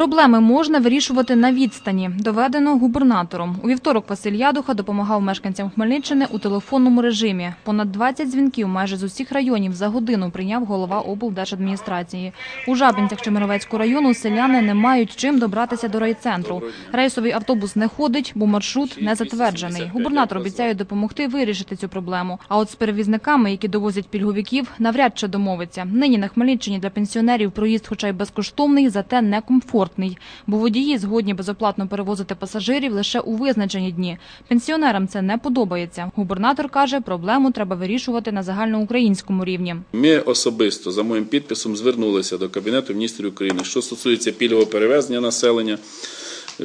Проблеми можна вирішувати на відстані, доведено губернатором. У вівторок Василь Ядуха допомагав мешканцям Хмельниччини у телефонному режимі. Понад 20 дзвінків майже з усіх районів за годину прийняв голова облдержадміністрації. У Жабінцях Чемеровецького району селяни не мають чим добратися до райцентру. Рейсовий автобус не ходить, бо маршрут не затверджений. Губернатор обіцяє допомогти вирішити цю проблему. А от з перевізниками, які довозять пільговиків, навряд чи домовиться. Нині на Хмельниччині для пенсіонерів проїзд, хоча й безкоштовний, зате некомфортний. Бо водії згодні безоплатно перевозити пасажирів лише у визначені дні. Пенсіонерам це не подобається. Губернатор каже, проблему треба вирішувати на загальноукраїнському рівні. Ми особисто за моїм підписом звернулися до Кабінету міністрів України, що стосується пільгового перевезення населення,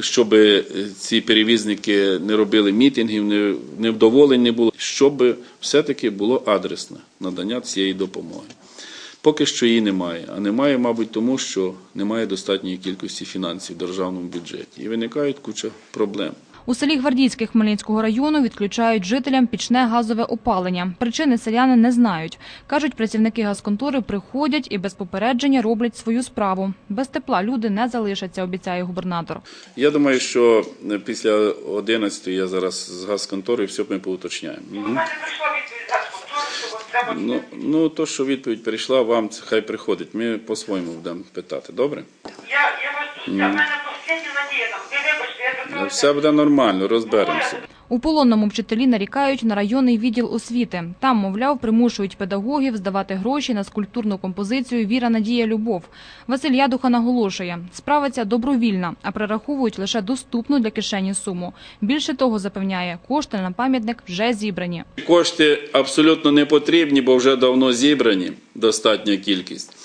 щоб е, ці перевізники не робили мітингів, невдоволень не було, щоб все-таки було адресне надання цієї допомоги. Поки що її немає. А немає, мабуть, тому що немає достатньої кількості фінансів в державному бюджеті. І виникають куча проблем. У селі Гвардійське Хмельницького району відключають жителям пічне газове опалення. Причини селяни не знають. Кажуть, працівники газконтори приходять і без попередження роблять свою справу. Без тепла люди не залишаться, обіцяє губернатор. Я думаю, що е, після 11 я зараз з газконтори все ми поуточняємо. Мгм. Треба Ну, ну, то, що відповідь прийшла, вам це хай приходить. Ми по-своєму будемо питати, добре? Я, я вас mm. в мене постійно надія там. Ви вибачте, я Все буде нормально, розберемося. У полонному вчителі нарікають на районний відділ освіти. Там, мовляв, примушують педагогів здавати гроші на скульптурну композицію Віра, Надія, Любов. Василь Ядуха наголошує, справа ця добровільна, а прираховують лише доступну для кишені суму. Більше того, запевняє, кошти на пам'ятник вже зібрані. Кошти абсолютно не потрібні, бо вже давно зібрані достатня кількість.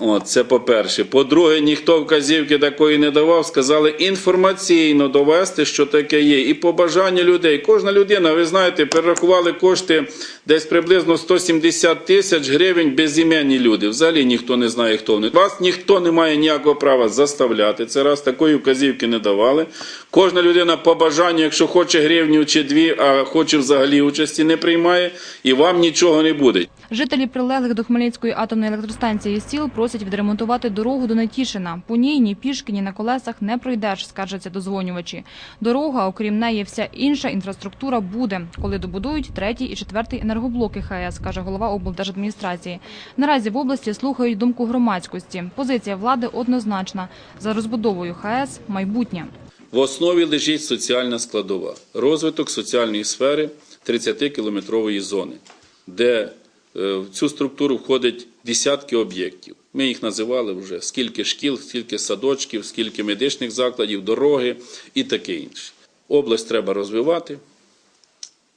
От, це по-перше. По-друге, ніхто вказівки такої не давав. Сказали інформаційно довести, що таке є. І по бажанню людей. Кожна людина, ви знаєте, перерахували кошти десь приблизно 170 тисяч гривень безіменні люди. Взагалі ніхто не знає, хто вони. Вас ніхто не має ніякого права заставляти. Це раз такої вказівки не давали. Кожна людина по бажанню, якщо хоче гривню чи дві, а хоче взагалі участі, не приймає, і вам нічого не буде. Жителі прилеглих до Хмельницької атомної електростанції сіл просять відремонтувати дорогу до Нетішина. По ній ні пішки, ні на колесах не пройдеш, скаржаться дозвонювачі. Дорога, окрім неї, вся інша інфраструктура буде, коли добудують третій і четвертий енергоблоки ХАЕС, каже голова облдержадміністрації. Наразі в області слухають думку громадськості. Позиція влади однозначна. За розбудовою ХАЕС – майбутнє. В основі лежить соціальна складова, розвиток соціальної сфери 30-кілометрової зони, де е, в цю структуру входять десятки об'єктів. Ми їх називали вже скільки шкіл, скільки садочків, скільки медичних закладів, дороги і таке інше. Область треба розвивати.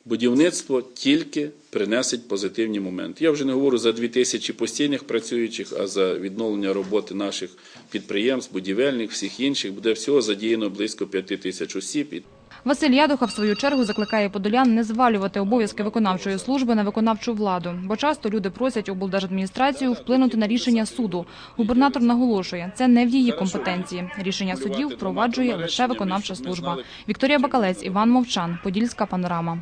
Будівництво тільки принесить позитивні моменти. Я вже не говорю за 2 тисячі постійних працюючих, а за відновлення роботи наших підприємств, будівельних, всіх інших буде всього задіяно близько 5 тисяч осіб. Василь Ядуха, в свою чергу, закликає подолян не звалювати обов'язки виконавчої служби на виконавчу владу, бо часто люди просять облдержадміністрацію вплинути на рішення суду. Губернатор наголошує, це не в її компетенції. Рішення судів впроваджує лише виконавча служба. Вікторія Бакалець, Іван Мовчан, Подільська панорама.